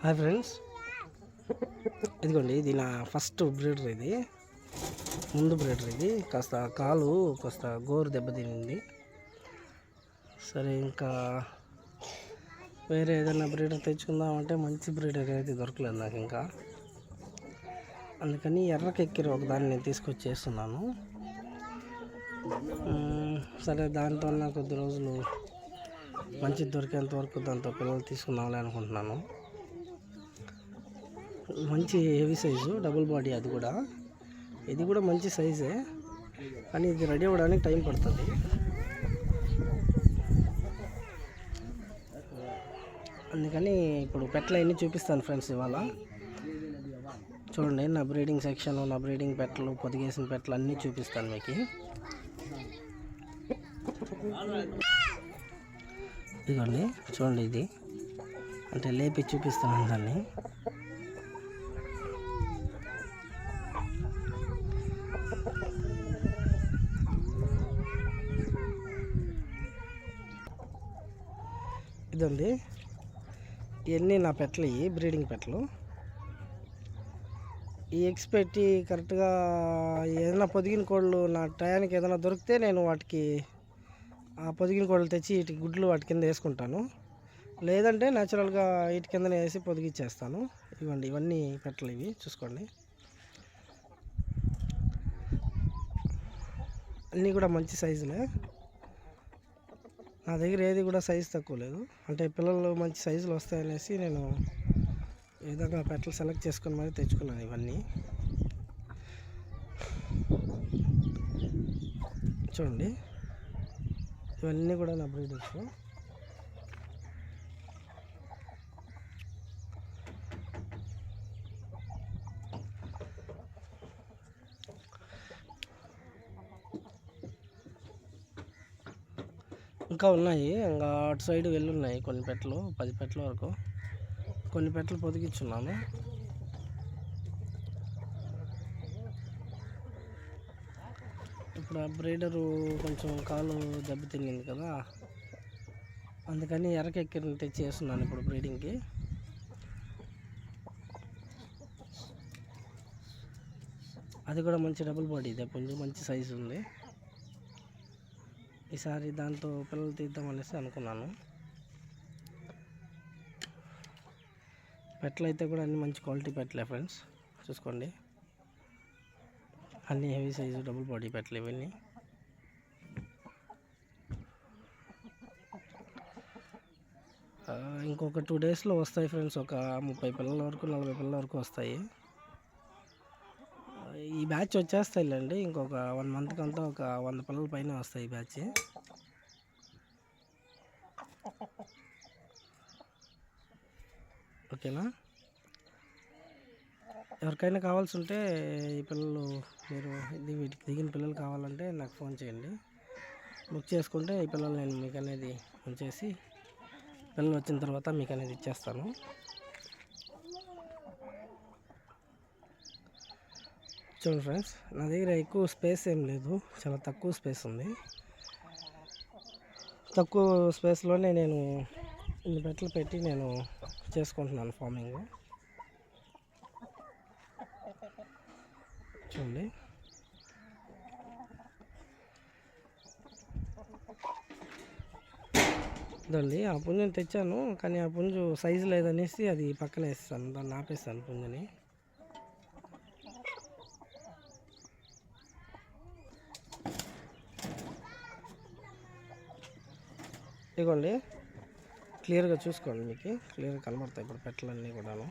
Hi friends. ఇదిగోండి ఇది నా ఫస్ట్ బ్రీడర్ ఇది. ముందు బ్రీడర్ ఇది. కాస్త కాలు కాస్త గోరు దెబ్బతినింది సరే ఇంకా వేరే ఏదైనా బ్రీడర్ తెచ్చుకుందామంటే మంచి బ్రీడర్ అయితే దొరకలేదు నాకు ఇంకా. అందుకని ఎర్రకెక్కిరి ఒక దాన్ని నేను తీసుకొచ్చేస్తున్నాను సరే దానితో కొద్ది రోజులు మంచి దొరికేంత వరకు దాంతో పిల్లలు తీసుకుందాంలే అనుకుంటున్నాను. మంచి హెవీ సైజు డబుల్ బాడీ అది కూడా. ఇది కూడా మంచి సైజే కానీ ఇది రెడీ అవ్వడానికి టైం పడుతుంది. అందుకని ఇప్పుడు పెట్టలు అన్నీ చూపిస్తాను ఫ్రెండ్స్ ఇవాళ. చూడండి నా బ్రీడింగ్ సెక్షన్ నా బ్రీడింగ్ పెట్టలు పొదిగేసిన పెట్టలు అన్నీ చూపిస్తాను మీకు. ఇదిగోండి చూడండి ఇది. అంటే లేపి చూపిస్తాను దాన్ని. ఇదండి ఇవన్నీ నా పెట్టలు ఇవి బ్రీడింగ్ పెట్టలు. ఈ ఎగ్స్ పెట్టి కరెక్ట్గా ఏదైనా పొదిగిన కోళ్ళు నా టయానికి ఏదైనా దొరికితే నేను వాటికి ఆ పొదిగిన కోళ్ళు తెచ్చి వీటి గుడ్లు వాటి కింద వేసుకుంటాను. లేదంటే న్యాచురల్గా వీటి కిందనే వేసి పొదిగిచ్చేస్తాను. ఇవ్వండి ఇవన్నీ పెట్టలు ఇవి చూసుకోండి. అన్నీ కూడా మంచి సైజులే. నా దగ్గర ఏది కూడా సైజు తక్కువ లేదు. అంటే పిల్లలు మంచి సైజులు వస్తాయనేసి నేను ఈ విధంగా పెట్టలు సెలెక్ట్ చేసుకుని మరి తెచ్చుకున్నాను ఇవన్నీ. చూడండి. ఇవన్నీ కూడా నా బ్రీడర్స్ ఇంకా ఉన్నాయి. ఇంకా అటు సైడ్ వెళ్ళున్నాయి కొన్ని పెట్టలు పది పెట్టల వరకు. కొన్ని పెట్టలు పొదిగించున్నాను ఇప్పుడు ఆ బ్రీడరు కొంచెం కాలు దెబ్బతిన్నింది కదా. అందుకని ఎరకెక్కిరిని తెచ్చి వేస్తున్నాను ఇప్పుడు బ్రీడింగ్కి. అది కూడా మంచి డబుల్ బాడీ ఇదే కొంచెం మంచి సైజు ఉంది. ఈసారి దాంతో పిల్లలు తీద్దాం అనేసి అనుకున్నాను. పెట్టలు అయితే కూడా అన్ని మంచి క్వాలిటీ పెట్టలే ఫ్రెండ్స్. చూసుకోండి. అన్ని హెవీ సైజు డబుల్ బాడీ పెట్టలు ఇవన్నీ. ఇంకొక టూ డేస్లో వస్తాయి ఫ్రెండ్స్. ఒక ముప్పై పిల్లల వరకు నలభై పిల్లల వరకు వస్తాయి. ఈ బ్యాచ్ వచ్చేస్తాయిలేండి. ఇంకొక వన్ మంత్కి అంతా ఒక వంద పిల్లల పైన వస్తాయి ఈ బ్యాచ్. ఓకేనా? ఎవరికైనా కావాల్సి ఉంటే ఈ పిల్లలు మీరు ఇది వీటికి దిగిన పిల్లలు కావాలంటే నాకు ఫోన్ చేయండి. బుక్ చేసుకుంటే ఈ పిల్లలు నేను మీకు అనేది ఉంచేసి పిల్లలు వచ్చిన తర్వాత మీకు అనేది ఇచ్చేస్తాను. చూడండి ఫ్రెండ్స్ నా దగ్గర ఎక్కువ స్పేస్ ఏం లేదు. చాలా తక్కువ స్పేస్ ఉంది. తక్కువ స్పేస్లోనే నేను ఇన్ని పెట్టలు పెట్టి నేను చేసుకుంటున్నాను ఫార్మింగ్ చూడండి. ఇదండి ఆ పుంజుని తెచ్చాను కానీ ఆ పుంజు సైజు లేదనేసి అది పక్కన వేస్తాను దాన్ని ఆపేస్తాను పుంజుని. ఇదిగోండి క్లియర్గా చూసుకోండి మీకు. క్లియర్గా కనబడతాయి ఇప్పుడు పెట్టలన్నీ కూడాను.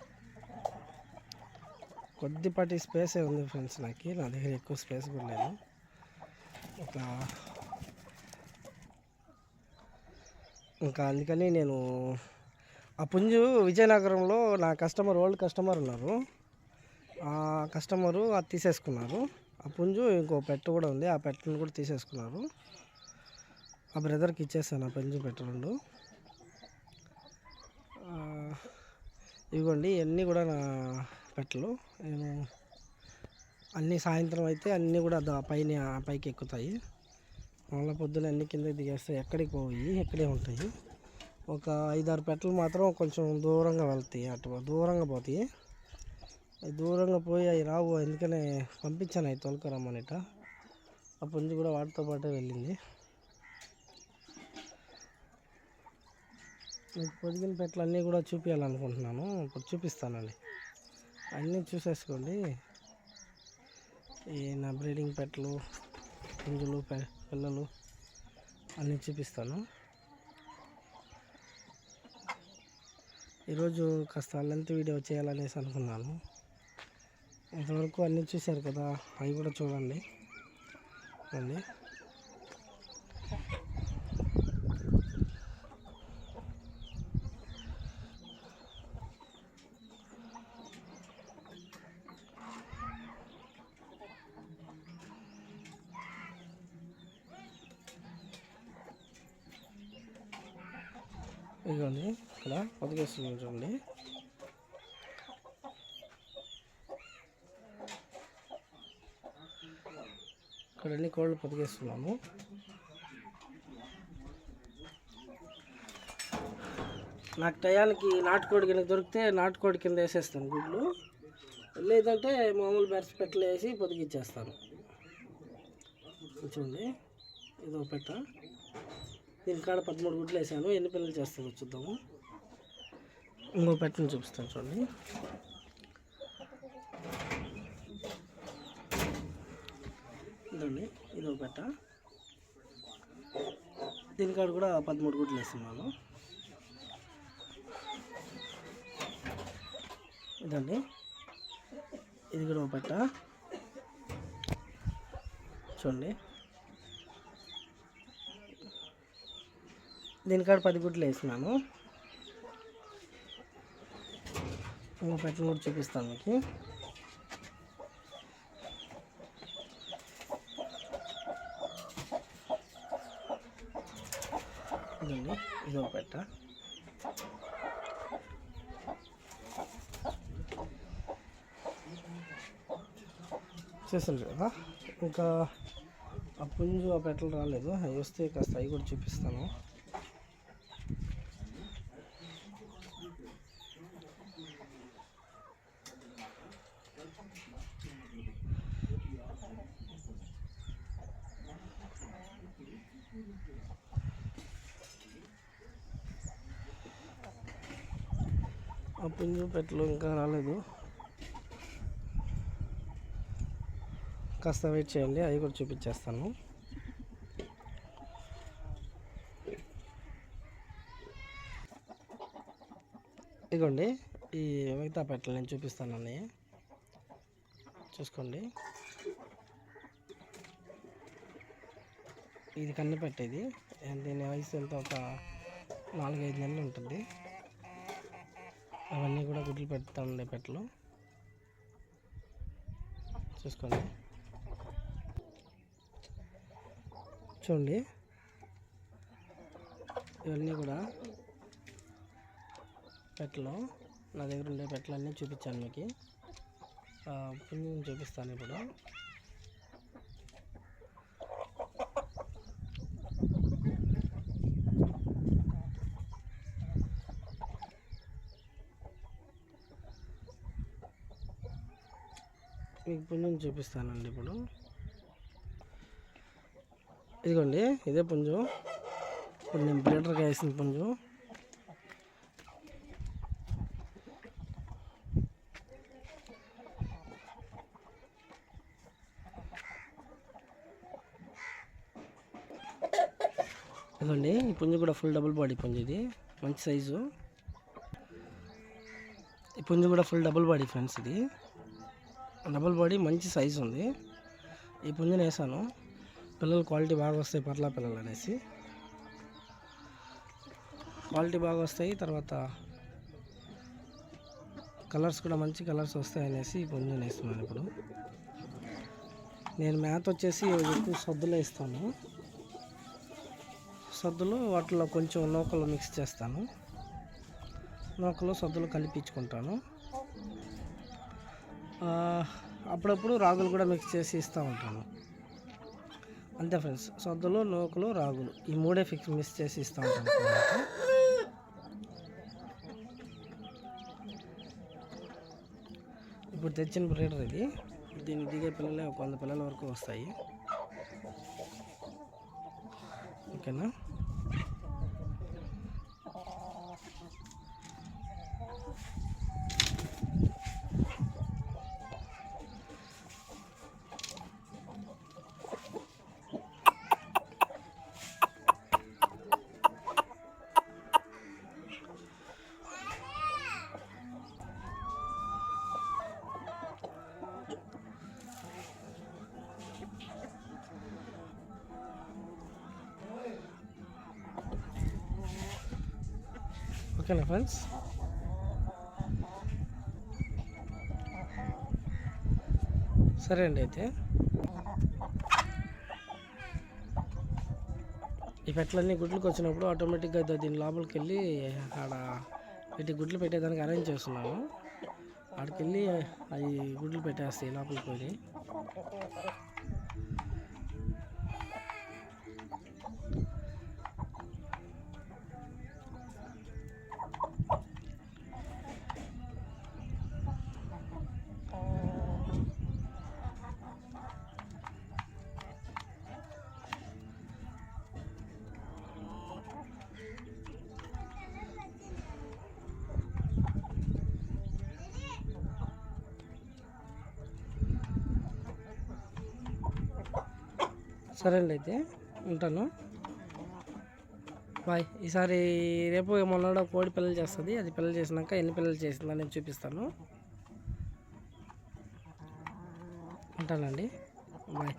కొద్దిపాటి స్పేసే ఉంది ఫ్రెండ్స్ నాకు. నా దగ్గర ఎక్కువ స్పేస్ కూడా లేదు. ఒక ఇంకా అందుకని నేను ఆ పుంజు విజయనగరంలో నా కస్టమర్ ఓల్డ్ కస్టమర్ ఉన్నారు. ఆ కస్టమరు అది తీసేసుకున్నారు. ఆ పుంజు ఇంకో పెట్ట కూడా ఉంది. ఆ పెట్టను కూడా తీసేసుకున్నారు. ఆ బ్రదర్కి ఇచ్చేస్తాను ఆ పుంజు పెట్ట రెండు ఇవన్నీ కూడా నా పెట్టలు. నేను అన్నీ సాయంత్రం అయితే అన్నీ కూడా దా పైన పైకి ఎక్కుతాయి. మళ్ళీ పొద్దున అన్ని కింద దిగేస్తాయి ఎక్కడికి పోయి ఎక్కడే ఉంటాయి. ఒక ఐదారు పెట్టలు మాత్రం కొంచెం దూరంగా వెళ్తాయి అటు దూరంగా పోతాయి. అవి దూరంగా పోయి అవి రావు అందుకనే పంపించాను అవి తొలకరమ్మనిట ఆ పుంజు కూడా వాటితో పాటే వెళ్ళింది. మీకు పొదిగిన పెట్టలు అన్నీ కూడా చూపించాలనుకుంటున్నాను ఇప్పుడు చూపిస్తానండి. అన్నీ చూసేసుకోండి. ఈ నా బ్రీడింగ్ పెట్టలు పుంజులు పె- పిల్లలు అన్నీ చూపిస్తాను. ఈరోజు కాస్త లెంత్ వీడియో చేయాలనేసి అనుకున్నాను. ఇంతవరకు అన్నీ చూశారు కదా అవి కూడా చూడండి. అండి. ఇదిగోండి ఇక్కడ పొదిగేస్తున్నాం చూడండి. ఇక్కడ అన్ని కోళ్ళు పొదిగేస్తున్నాము నాకు టయానికి నాటుకోడి కింద దొరికితే నాటుకోడి కింద వేసేస్తాను గుడ్లు. లేదంటే మామూలు బెర్స్ పెట్టలు వేసి పొదిగిచ్చేస్తాను. చూడండి ఇదో పెట్ట. దీని కాడ పదమూడు గుడ్లు వేసాను. ఎన్ని పిల్లలు చేస్తుందో చూద్దాము. ఇంకో పెట్టని చూపిస్తాను చూడండి. ఇదండి ఇది ఒక పెట్ట. దీని కాడ కూడా పదమూడు గుడ్లు వేస్తున్నాను. ఇదండి ఇది కూడా ఒక పెట్ట. చూడండి. దీనికాడ పది గుడ్లు వేసినాను ఇంకో పెట్టిన కూడా చూపిస్తాను మీకు. ఇదండి ఇది ఒక పెట్ట. చేసారు కదా? ఇంకా ఆ పుంజు ఆ పెట్టలు రాలేదు. అవి వస్తే కాస్త అవి కూడా చూపిస్తాను. పింజు పెట్టలు ఇంకా రాలేదు. కాస్త వెయిట్ చేయండి అవి కూడా చూపించేస్తాను. ఇదిగోండి ఈ మిగతా పెట్టలు నేను చూపిస్తాను చూసుకోండి. ఇది కన్ను పెట్టేది. దీని వయసు ఎంత? ఒక నాలుగైదు నెలలు ఉంటుంది. అవన్నీ కూడా గుడ్లు పెడతా ఉండే పెట్టలు. చూసుకోండి. చూడండి. ఇవన్నీ కూడా పెట్టలు నా దగ్గర ఉండే పెట్టలన్నీ చూపించాను మీకు. పుంజుని చూపిస్తాను ఇప్పుడు. పుంజం పుంజుని చూపిస్తానండి ఇప్పుడు. ఇదిగోండి ఇదే పుంజు. ఇప్పుడు నేను బ్లీటర్గా వేసిన పుంజు. ఇదిగోండి ఈ పుంజు కూడా ఫుల్ డబుల్ బాడీ పుంజు ఇది. మంచి సైజు. ఈ పుంజు కూడా ఫుల్ డబుల్ బాడీ ఫ్రెండ్స్ ఇది. డబుల్ బాడీ మంచి సైజు ఉంది. ఈ పుంజుని వేసాను పిల్లలు క్వాలిటీ బాగా వస్తాయి పర్లా పిల్లలు అనేసి. క్వాలిటీ బాగా వస్తాయి తర్వాత కలర్స్ కూడా మంచి కలర్స్ వస్తాయి అనేసి ఈ పుంజుని వేస్తున్నాను ఇప్పుడు. నేను మ్యాథ్ వచ్చేసి ఎక్కువ సద్దులో ఇస్తాను. సద్దులు వాటిలో కొంచెం నూకలు మిక్స్ చేస్తాను. నూకలు సద్దులు కలిపించుకుంటాను అప్పుడప్పుడు రాగులు కూడా మిక్స్ చేసి ఇస్తూ ఉంటాను. అంతే ఫ్రెండ్స్ సొద్దలు నూకలు రాగులు. ఈ మూడే ఫిక్స్ మిక్స్ చేసి ఇస్తూ ఉంటాను ఇప్పుడు తెచ్చిన బ్రీడర్ ఇది. దీన్ని దిగే పిల్లలే ఒక వంద పిల్లల వరకు వస్తాయి. ఓకేనా? ఓకేనా ఫ్రెండ్స్? సరే అండి అయితే. ఈ పెట్టలన్నీ గుడ్లకు వచ్చినప్పుడు ఆటోమేటిక్గా దీని లోపలికి వెళ్ళి ఆడ వీటి గుడ్లు పెట్టేదానికి అరేంజ్ చేస్తున్నాను. ఆడికి వెళ్ళి అవి గుడ్లు పెట్టేస్తాయి లోపలికి పోయి. సరే అండి అయితే ఉంటాను. బాయ్. ఈసారి రేపు మొన్నడ కోడి పిల్లలు చేస్తుంది. అది పిల్లలు చేసినాక ఎన్ని పిల్లలు చేసిందని నేను చూపిస్తాను. ఉంటానండి. బాయ్.